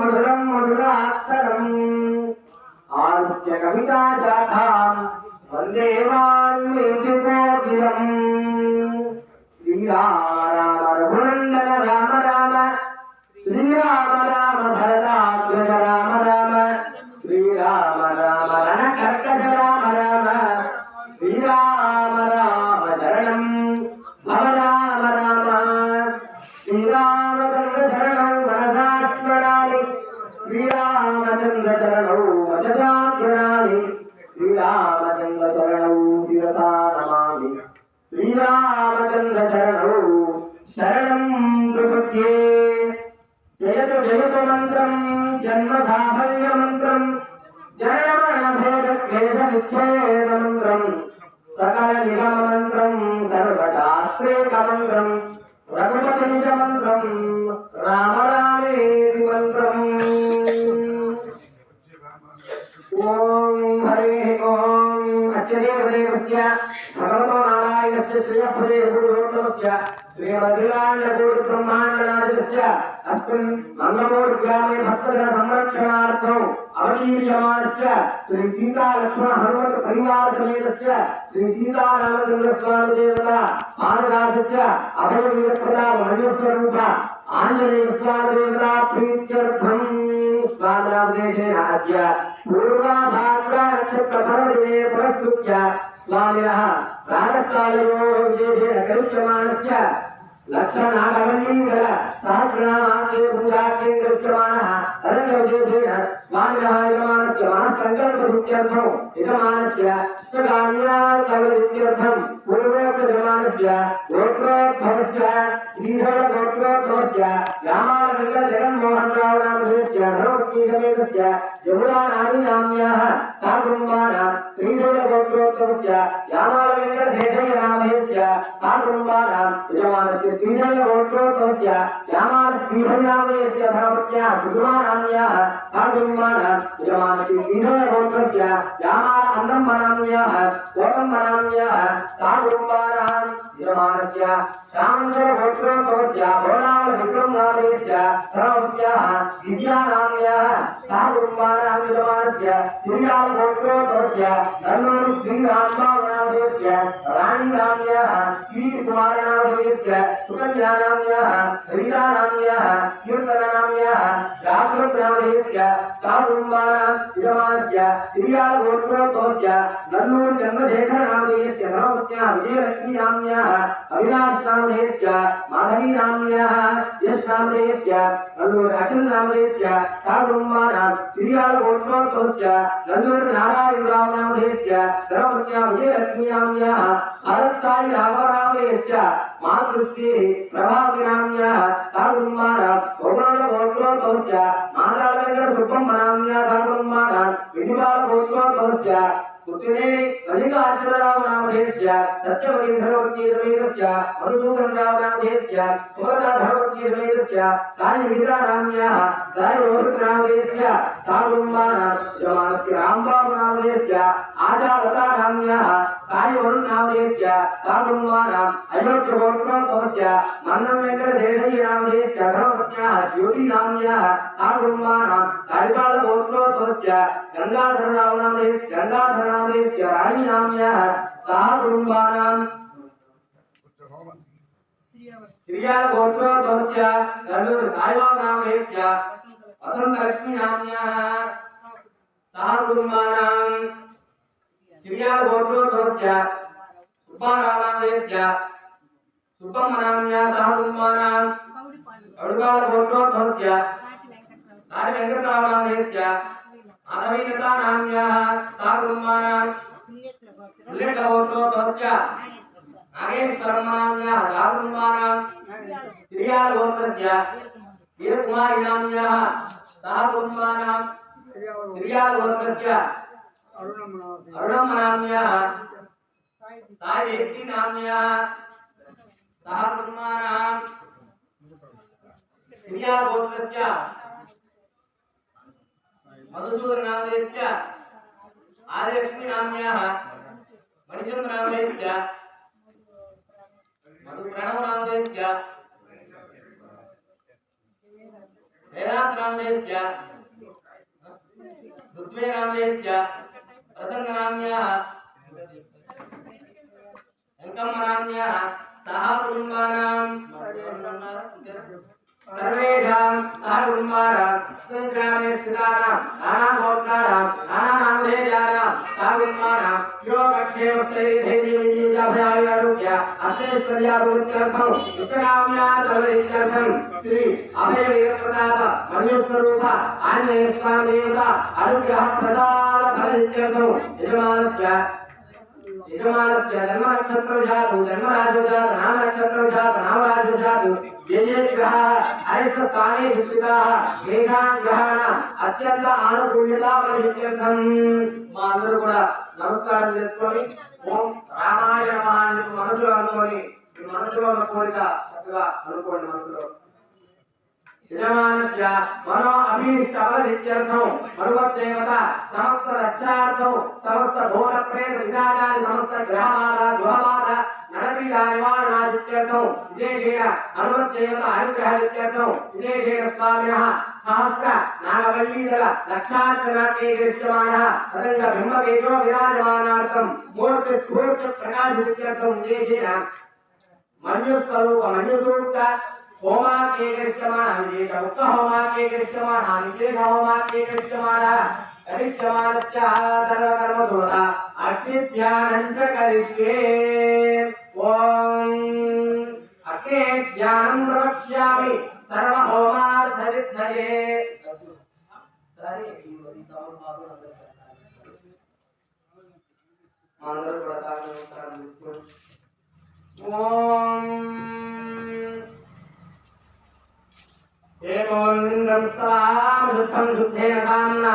మధురం మధురాక్షరం ఆరుత్య కవితా శాఖాం వందే వాల్మీకి కోకిలం శ్రీరామ రఘువేకమంత్రం రఘుపతించ మంత్రం రామ రామేది మంత్రం ఓం హరి ఓం అచ్చదేవదేవస్య భగవతో నారాయణస్య శ్రీయప్రదేవగురులోకమస్య శ్రీమధురాండగూడు బ్రహ్మాండనాథస్య అస్మిన్ మంగళమూర్గామి భక్తజన సంరక్షణార్థం अवतीर्यमानस्य श्री सीतालक्ष्मण हनुमत परिवार समेतस्य श्री सीतारामचन्द्रस्वामी देवता मानदासस्य अभयवीरप्रताप मणिस्वरूप आञ्जनेयस्वामी देवता प्रीत्यर्थम् स्वामिनामदेशेन अद्य पूर्वाभाद्रा नक्षत्रफलदिने पुरस्कृत्य स्वामिनः प्रातःकालयोः विशेषेण करिष्यमाणस्य लक्षणागमनीकर सहस्रनामाख्ये पूजाख्ये करिष्यमाणः तदस्य विशेषेण स्वामिनः यजमानस्य मनःसङ्कल्पसिद्ध्यर्थम् यजमानस्य इष्टकाम्याकवलित्यर्थम् पूर्वोक्तजमानस्य गोत्रोद्भवस्य श्रीधरगोत्रोद्भवस्य रामानन्दजगन्मोहनरावणामधेयस्य धर्मपत्नीसमेतस्य जमुनानादिनाम्याः साकुम्बानां श्रीधरगोत्रोद्भवस्य यामालवेङ्कटशेषयनामधेयस्य साकुम्बानां यजमानस्य श्रीधरगोत्रोद्भवस्य यामालश्रीधरनामधेयस्य धर्मपत्न्याः कुसुमानाम्याः साकुम्बानां यजमानस्य श्रीधरगोत्रस्य साकुम्बानां यजमानस्य श्यामचरगोत्रोद्भवस्य भोलालविक्रमनामधेयस्य धर्मपत्न्याः दिव्यानाम्याः साकुम्बानां यजमानस्य श्रीरामगोत्रोद्भवस्य नन्नूरु श्रीरामनामधेयस्य राणीनाम्याः श्रीकुमारनामधेयस्य सुकन्यानाम्याः रीतानाम्याः कीर्तननाम्याः जागृतनामधेयस्य साकुम्बानां यजमानस्य श्रीरामगोत्रोद्भवस्य नन्नूरु चन्द्रशेखरनामधेयस्य धर्मपत्न्याः विजयलक्ष्मीनाम्याः अविनाशनामधेयस्य माधवीनाम्याः यशनामधेयस्य नन्नूरु अखिलनामधेयस्य साकुम्बानां श्रीरामगोत्रोद्भवस्य नन्नूरु नारायणरामनामधेयस्य धर्मपत्न्याः विजयलक्ष्मीनाम्याः भरत्साई रामरामदेयस्य मातृश्रीः प्रभावतिनाम्याः साकुम्बानां गौरणगोत्रोद्भवस्य मातावेङ्कटसुब्रह्मण्याः साकुम्बानां विधिपालगोत्रोद्भवस्य पुत्रे अधिकाचररामनामधेयस्य सत्यवती धर्मवती समेतस्य मधुसूदनरामनामधेयस्य सुभद्रा धर्मवती समेतस्य साई विद्यानाम्याः साई रोहितनामधेयस्य साकुम्बानां यजमानस्य रामबाबुनामधेयस्य आशालतानाम्याः वरुणनामधेयस्य साकुम्बानाम् अयोध्यगोत्रोद्भवस्य मन्नं वेङ्कटशेषय्यनामधेयस्य धर्मपत्न्याः ज्योतिनाम्याः साकुम्बानां कारिकालगोत्रोद्भवस्य गङ्गाधरनामनामधेयस्य गङ्गाधरनामधेयस्य राणीनाम्याः साकुम्बानाम् श्रियागोत्रोद्भवस्य नल्लूरु साईबाबुनामधेयस्य वसन्तलक्ष्मीनाम्याः शिव्याघोषोध्वस्य उपारामादेस्य सुपमनाम्या सहकुम्बानाम् अडुबालघोषोध्वस्य नाटवेङ्कटरामादेस्य नादवीनतानाम्याः सहकुम्बानाम् उल्लेखघोषोध्वस्य नागेश्वरमनाम्याः सहकुम्बानाम् श्रियाघोषस्य वीरकुमारिनाम्याः सहकुम्बानाम् श्रियाघोषस्य अरुणमनाम्याः साई व्यक्ति नाम्याः। सह क्रियागोत्रस्य मधुसूदननामधेयस्य आदिलक्ष्मीनाम्याः मणिचन्द्रनामधेयस्य मधुप्रणवनामधेयस्य वेदांत नामधेयस्य नामधेयस्य ప్రసన్నరామ్యాः ఎంకమ్మరామ్యాः సహ కుటుంబానాం సర్వేషాం సహ కుటుంబానాం सुन्द्राणे स्थितानाम् अनामोत्नानाम् अनानामधेयानाम् साविन्मानाम् योगक्षेमस्तैर्धैर्ययुजाभयायुरुभ्य अस्यैश्वर्यापूर्त्यर्थम् इष्टकाम्यात्रवैत्यर्थम् श्री अभयवीरप्रताप मन्युस्वरूप आञ्जनेयस्वामिदेवता अनुग्रहप्रसादफलैत्यर्थम् यजमानस्य यजमानस्य जन्मनक्षत्रविषादु जन्मराजुजातु नामनक्षत्रविषादु नामराजुजातु అత్యంత ఆనుకూల్యత పరిశుద్ధ్యర్థం మా అందరూ కూడా నమస్కారం చేసుకొని ఓం రామాయణ మహాన్ని మనసులో అనుకోని మనసులో ఉన్న కోరిక చక్కగా అనుకోండి మనసులో. यजमानस्य मनो अभीष्टफलसिद्ध्यर्थौ भगवद्देवता समस्तरक्षार्थौ समस्तभूतप्रेतविषादादि समस्तग्रहमादा गृहमादा नरपीडानिवारणादित्यर्थौ विशेषेण भगवद्देवता अनुग्रहदित्यर्थौ विशेषेण स्वामिनः सहस्र नागवल्लीदल लक्षार्थनाके दृश्यमानः तदङ्ग बिम्बकेजो विराजमानार्थं मूर्तिस्फूर्तिप्रकाशदित्यर्थं विशेषेण मन्युस्वरूप मन्युसूक्त होमा के कृष्टमान होमाकेकृष्यमाणविदेश उक्त होमाकेकृष्यमाणानिशेष होमाकेकृष्यमाणः करिष्यमाणस्याः सर्वकर्मसुरता अग्निध्यानञ्च करिष्ये ओम अग्ने ज्ञानं प्रवक्ष्यामि सर्वहोमार्थसिद्धये आंध्र प्रताप ओम ఏమోంద్రముత్వామృతం శుద్ధేన కామ్నా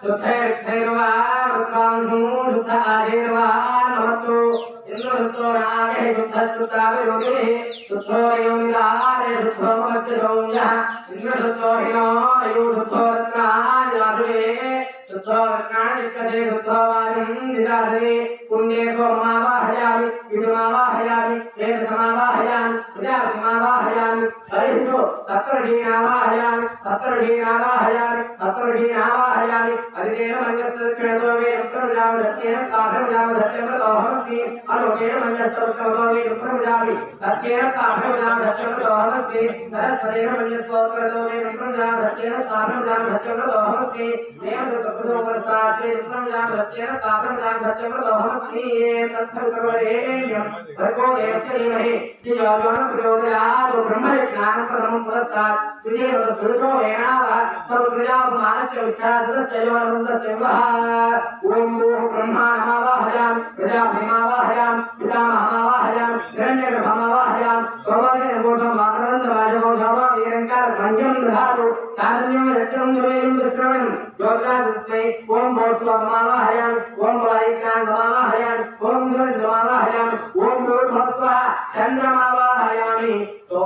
శుద్ధైర్వా మృత్వాంధూషుద్ధ ఆధీర్వా నమత్తు ఇంద్రవృత్తో నాగే శుద్ధశ్రుతాభియోగిని శుద్ధో యోగిలాలే శుద్ధో మధ్య సౌమ్య ఇంద్రశుద్ధో హినో రయూ శుద్ధో రత్నాయాభువే तथा वक्राणि विकसे पुत्रो वारिं निदासते पुण्ये सोमावाहयामि विदुमावाहयामि एतसमावाहयामि प्रजापतिमावाहयामि हरिषु सत्रषीणावाहयामि सत्रषीणावाहयामि सत्रषीणावाहयामि अधिदेव मन्यस्तक्षणतो मे प्रजावधस्येन काठप्रजावधस्यमृतोऽहमस्ति अनुपेण मन्यस्तोत्तमतो मे प्रजामि सत्येन काठप्रजावधस्यमृतोऽहमस्ति सहस्रेण मन्यस्तोत्तमतो मे प्रजावधस्येन काठप्रजावधस्यमृतोऽहमस्ति देवदत्त ब्रह्मजाम्भत्येन सर्व ब्रह्म ज्ञान परम पुरस्कार विजय वद पुरुषो वेणाव सर्व प्रजा मानस्य उच्चारस्य योनन्दस्य वः ओम रूह ब्रह्माणावाहयाम प्रजाभिमावाहयाम पितामहावाहयाम हिरण्यगर्भमावाहयाम भगवाने नमोतम आनंद राजभोजावा वीरंकार भंजम दधातु तारण्यम यत्रम दुवेयम विश्रवणम ज्योतिरादित्ये ओम भोत्वामावाहयाम ओम बलायिकामावाहयाम ओम ध्रुवमावाहयाम ओम गुरुभस्वा चंद्रमावाहयामि तो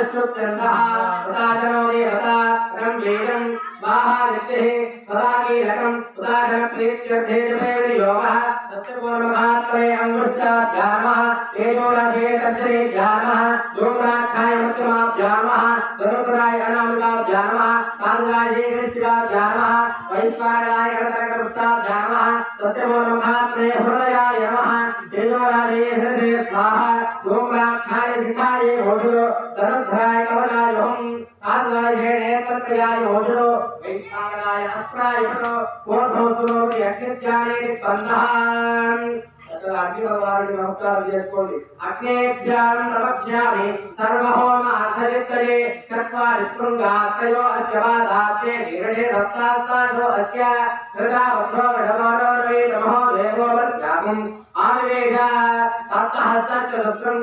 चतुष्टुप्तन्नः तथा जनो देवता परं वेदं स्वाहादित्यः तथा कीलकं तथा जनप्रीत्यर्थे जपेदियोगः तस्य पूर्वमात्रे अङ्गुष्टाध्यामः तेजोलाभेतर्जनेभ्यामः धूम्राक्षाय मृत्युमाभ्यामः धनुप्रदाय अनामिकाभ्यामः कालराजे कृष्टिकाभ्यामः वैश्वानाय रतनकृष्टाभ्यामः तस्य पूर्वमात्रे हृदयाय नमः तेजोलाजे हृदये स्वाहा సింహాయే హోజులో ధనుర్ధ్రాయ కవచాయుహం సార్వాయుహేణే ప్రత్యయాయ హోజులో వైష్ణావనాయ అస్త్రాయుహులో కోర్భవతులోకి అగ్నిత్యానే బంధహాన్ అగ్నివారికి చేసుకోండి అగ్నేభ్యాం ప్రవక్ష్యామి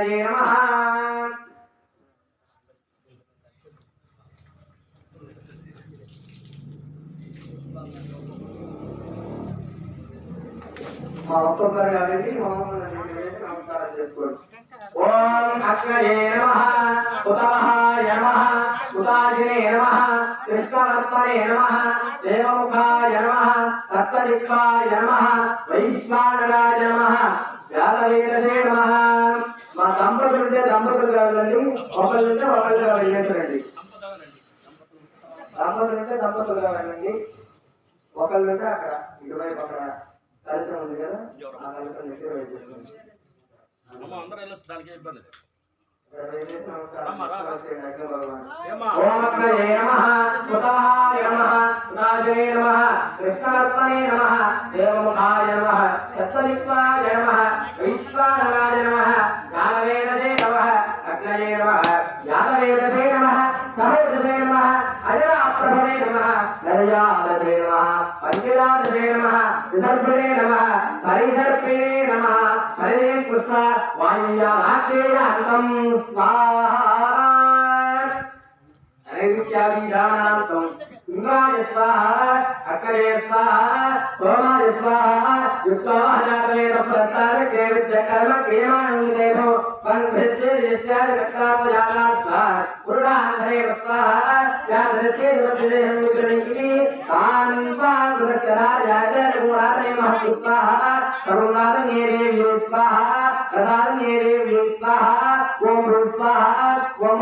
అగ్నయే నమ. మా ఒక్కొక్కరు కాబట్టి నమస్కారం చేసుకోండి ఓం అగ్నయే నమః కృష్ణవర్తనే నమ దేవముఖాయ నమ సత్వదిక్వాయ నమ వైశ్వానరాయ నమ వ్యాధవేదనే నమ. మా దంపతులు ఉంటే దంపతులు కావాలండి ఒకళ్ళు ఉంటే ఒకళ్ళు కావాలండి దంపతులు ఉంటే దంపతులు కావాలండి ఒకళ్ళు ఉంటే అక్కడ ఇటువైపు ఉంది కదా ఆ కలిసి నమ దేవముఖాయ నమ నమ. इत्यादिराणान्तं गङ्गाय स्वाहा अकरे स्वाहा सोमाय स्वाहा युक्तमहाजातवेन प्रस्तारके विद्यकर्म क्रियमाणङ्गेनो पन्धृत्यर्यस्यादिकर्तापजाना स्वाहा पुरुणाहरे स्वाहा यादृश्येदृष्टिदेहङ्गिकरणिङ्गिनि तान् स्वागुणकरायागुणादय महति स्वाहा करुणारण्ये देवी स्वाहा कदारण्ये देवी स्वाहा ओं स्वाहा ओं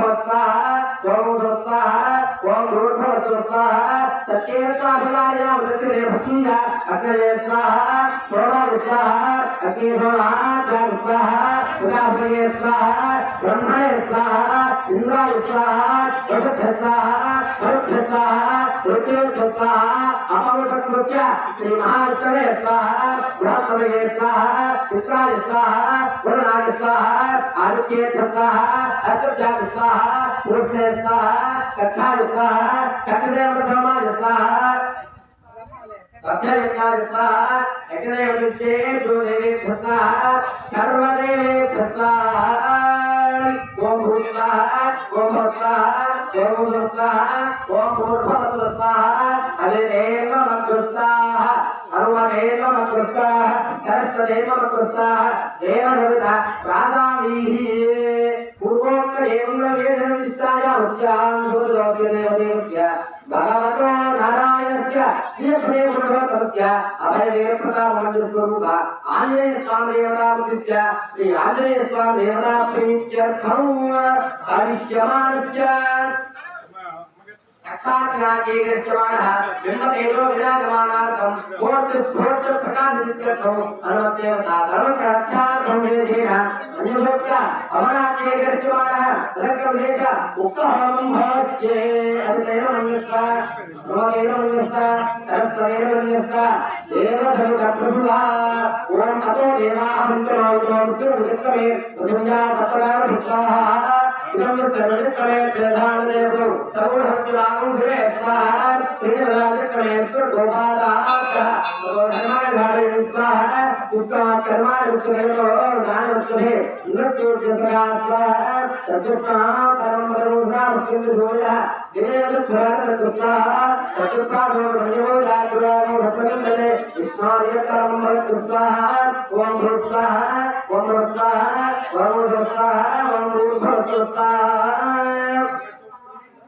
भतीजा अकेले स्वाहा सोड़ा स्वाहा अकेला स्वाहा उदाहरे स्वाहा ब्रह्मणे स्वाहा इंद्राय स्वाहा वसुथ स्वाहा वरुथ स्वाहा रुद्रेश स्वाहा अमृतकृत्य श्री महास्तरे स्वाहा बृहस्पतये स्वाहा पित्राय स्वाहा वरुणाय स्वाहा आदित्ये स्वाहा अस्तुजाय स्वाहा पुरुषे स्वाहा कथाय स्वाहा कटदेव धर्माय स्वाहा अभ्ययज्ञायुक्ता अग्नयविष्टे नारायण। స్వాహ హనుమదేవ మధు స్వాహ సరస్వదేవ మధు స్వాహ దేవహృత ప్రాదామీహి పూర్వోక్త ఏం వేదనిష్టాయ ఉద్యాం సురలోక్య ఓం అతో దేవా మంత్రమవుతో మృత్యుం మృత్యమే మృత్యుంజా సప్తకాల इदं सर्वविक्रमेभ्यधानदेवो सर्वोहत्युदामुध्रे स्वाहा श्रीमदाविक्रमेभ्यो गोपादाः धर्माय धारयन् स्वाहा उसका कर्माय उत्सुकेतो दानवत्सुभे मृत्युर्जन्तकात् स्वाहा चतुष्णां परं परमुद्रां किन्दुभूयः दिनेन्द्रस्वागतकृत्वाः चतुष्पादो ब्रह्मो जातुरामो भक्तमिन्दले विस्मार्यकरं भक्तृत्वाः ॐ भृत्वाः ॐ भृत्वाः सर्वसत्ता है मंगूर्धसत्ता है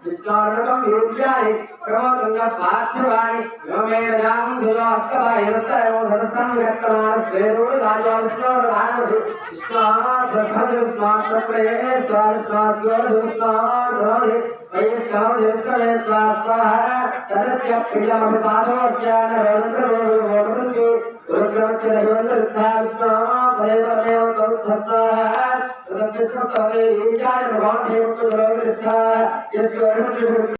जिसका अर्णकम योग्यानि क्रमगंगा पार्थवाणि क्रमेणजां दुरास्तवाय रत्तयो धर्तन व्यक्तमान वेदो राजाविष्णो राणवधु स्नार प्रथज स्नार प्रप्रे स्नार स्नार क्योधु स्नार रोधि वैष्णव देवतने स्नार स्वाहा तदस्य प्रियमभिपादो ज्ञान रंध्रो विमोदन्ति రుద్రాక్ష